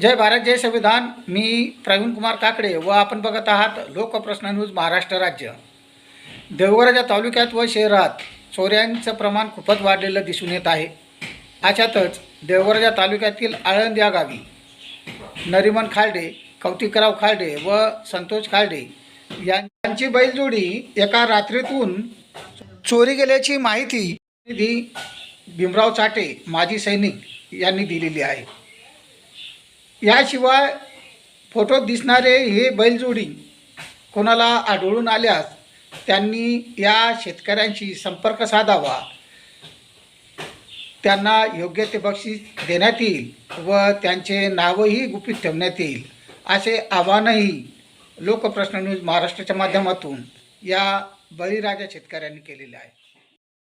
जय भारत जय संविधान. मी प्रवीण कुमार काकडे व आपण बघत आहात लोकप्रश्न न्यूज महाराष्ट्र राज्य. देवगराच्या तालुक्यात व शहरात चोऱ्यांचं प्रमाण खूपच वाढलेलं दिसून येत आहे. अशातच देवगराच्या तालुक्यातील आळंद या गावी नरिमन खालडे कौतिकराव खालडे व संतोष खालडे यांची बैलजोडी एका रात्रीतून चोरी गेल्याची माहिती निधी भीमराव चाटे माजी सैनिक यांनी दिलेली आहे. याशिवाय फोटोत दिसणारे हे बैलजोडी कोणाला आढळून आल्यास त्यांनी या शेतकऱ्यांशी संपर्क साधावा. त्यांना योग्य ते बक्षीस देण्यात येईल व त्यांचे नावही गुपित ठेवण्यात येईल असे आवाहनही लोकप्रश्न न्यूज महाराष्ट्राच्या माध्यमातून या बळीराजा शेतकऱ्यांनी केलेले आहे.